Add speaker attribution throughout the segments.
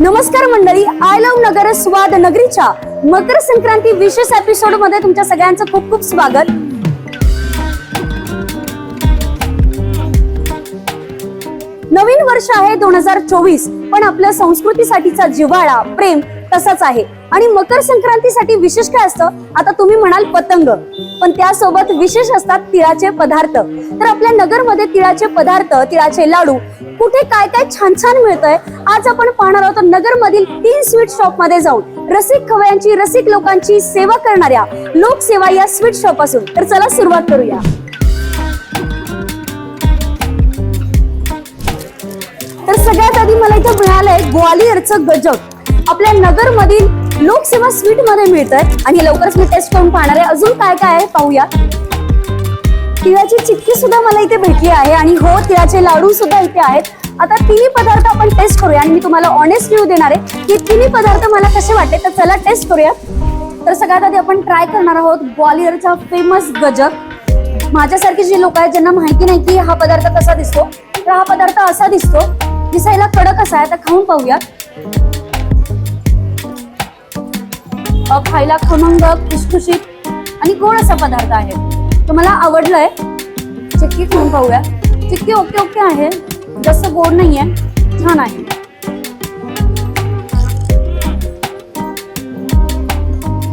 Speaker 1: नमस्कार मंडळी I love नगर स्वाद नगरीच्या मकर संक्रांती विशेष एपिसोडमध्ये तुमच्या सगळ्यांचं खूप खूप स्वागत. नवीन वर्ष आहे दोन हजार चोवीस पण आपल्या संस्कृतीसाठीचा जिव्हाळा प्रेम तसाच आहे. आणि मकर संक्रांतीसाठी विशेष काय असतं? आता तुम्ही म्हणाल पतंग. पण त्यासोबत विशेष असतात तिळाचे पदार्थ. तर आपल्या नगरमध्ये तिळाचे पदार्थ तिळाचे लाडू कुठे काय काय छान छान मिळतंय आज आपण पाहणार आहोत नगरमधील तीन स्वीट शॉपमध्ये जाऊन. रसिक खवयांची रसिक लोकांची सेवा करणाऱ्या लोकसेवा या स्वीट शॉप असून तर चला सुरुवात करूया. इथं मिळालंय ग्वालियरचं गजक आपल्या नगर मधील लोकसेवा स्वीटमध्ये मिळतंय. आणि लवकरच मी टेस्ट करून पाहणार आहे. अजून काय काय आहे पाहूया तिळाची चिक्की सुद्धा मला इथे भेटली आहे. आणि हो तिळाचे लाडू सुद्धा इथे आहेत. आता तिन्ही पदार्थ आपण टेस्ट करूया. आणि मी तुम्हाला ऑनेस्ट रिव्ह्यू देणार आहे की तिन्ही पदार्थ मला कसे वाटले. तर चला टेस्ट करूया. तर सगळ्यात आधी आपण ट्राय करणार आहोत ग्वालियरचा फेमस गजक माझ्यासारखी जी लोक आहेत ज्यांना माहिती नाही की हा पदार्थ कसा दिसतो तर हा पदार्थ असा दिसतो दिसायला कडक असा आहे आता खाऊन पाहूया खायला खमंग खुशखुशीत आणि गोड असा पदार्थ आहे. तो मला आवडलाय चिक्की खाऊन पाहूया चिक्की ओके ओके आहे जास्त गोड नाही आहे छान आहे.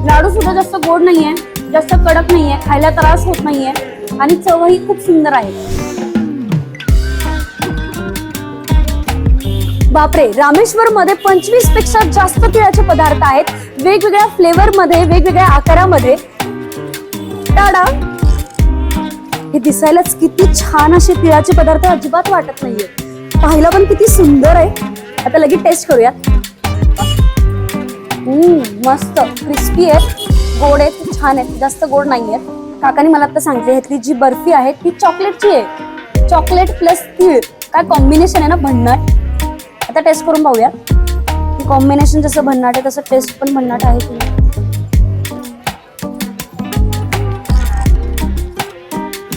Speaker 1: लाडू सुद्धा जास्त गोड नाहीये जास्त कडक नाहीये खायला त्रास होत नाहीये आणि चवही खूप सुंदर आहे. बापरे रामेश्वर मध्ये पंचवीसपेक्षा जास्त तिळाचे पदार्थ आहेत. वेगवेगळ्या फ्लेवर मध्ये वेगवेगळ्या आकारामध्ये. टाडा हे दिसायलाच किती छान असे तिळाचे पदार्थ अजिबात वाटत नाहीये. पाहायला पण किती सुंदर आहे. आता लगेच टेस्ट करूया. मस्त क्रिस्पी आहे. गोड आहेत छान आहेत जास्त गोड नाही आहेत काकाने मला आता सांगितले ह्यातली जी बर्फी आहे ती चॉकलेटची आहे. चॉकलेट प्लस तीळ. काय कॉम्बिनेशन आहे ना भन्नाट. आता टेस्ट करून पाहूया कॉम्बिनेशन जसं भन्नाट आहे तसं टेस्ट पण भन्नाट आहे की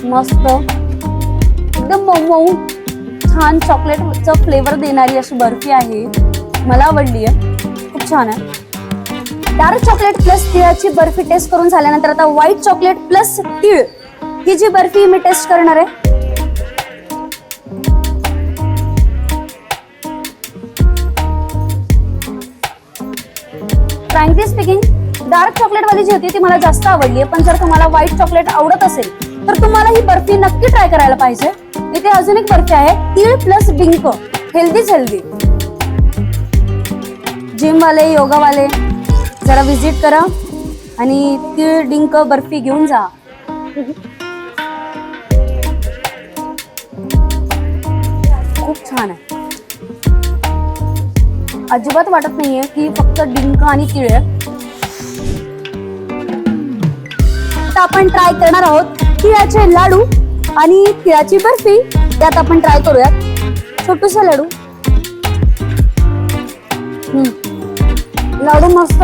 Speaker 1: मस्त. एकदम मऊ मऊ छान चॉकलेटचं फ्लेवर देणारी अशी बर्फी आहे. मला आवडली आहे खूप छान आहे. डार्क चॉकलेट प्लस तिळाची बर्फी टेस्ट करून झाल्यानंतर आता व्हाईट चॉकलेट प्लस तीळ ही जी बर्फी मी टेस्ट करणार आहे फ्रँकली स्पीकिंग डार्क चॉकलेटवाली जी होती ती मला जास्त आवडली पण जर तुम्हाला व्हाईट चॉकलेट आवडत असेल तर तुम्हाला ही बर्फी नक्की ट्राय करायला पाहिजे. इथे अजून एक बर्फी आहे तीळ प्लस डिंक हेल्दीच हेल्दी जिमवाले योगावाले जरा व्हिजिट करा आणि तीळ डिंक बर्फी घेऊन जा. खूप छान आहे. अजिबात वाटत नाहीये. की फक्त डिंक आणि तिळ आहे. आता आपण ट्राय करणार आहोत तिळाचे लाडू आणि तिळाची बर्फी. त्यात आपण ट्राय करूयात. छोटूसा लाडू. लाडू मस्त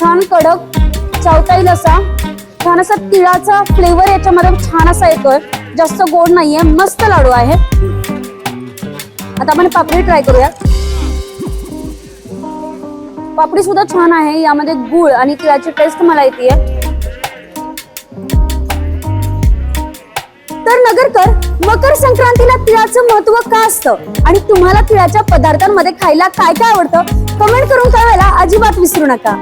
Speaker 1: छान कडक चावता येईल असा. छान असा तिळाचा फ्लेवर याच्यामध्ये छान असा येतोय. जास्त गोड नाहीये मस्त लाडू आहे. आता आपण पापडी ट्राय करूयात. पापडी सुद्धा छान आहे. यामध्ये गुळ आणि तिळाची टेस्ट मला येते तर नगरकर मकर संक्रांतीला तिळाचं महत्त्व का असतं? आणि तुम्हाला तिळाच्या पदार्थांमध्ये खायला काय काय आवडतं? कमेंट करून कळवायला अजिबात विसरू नका.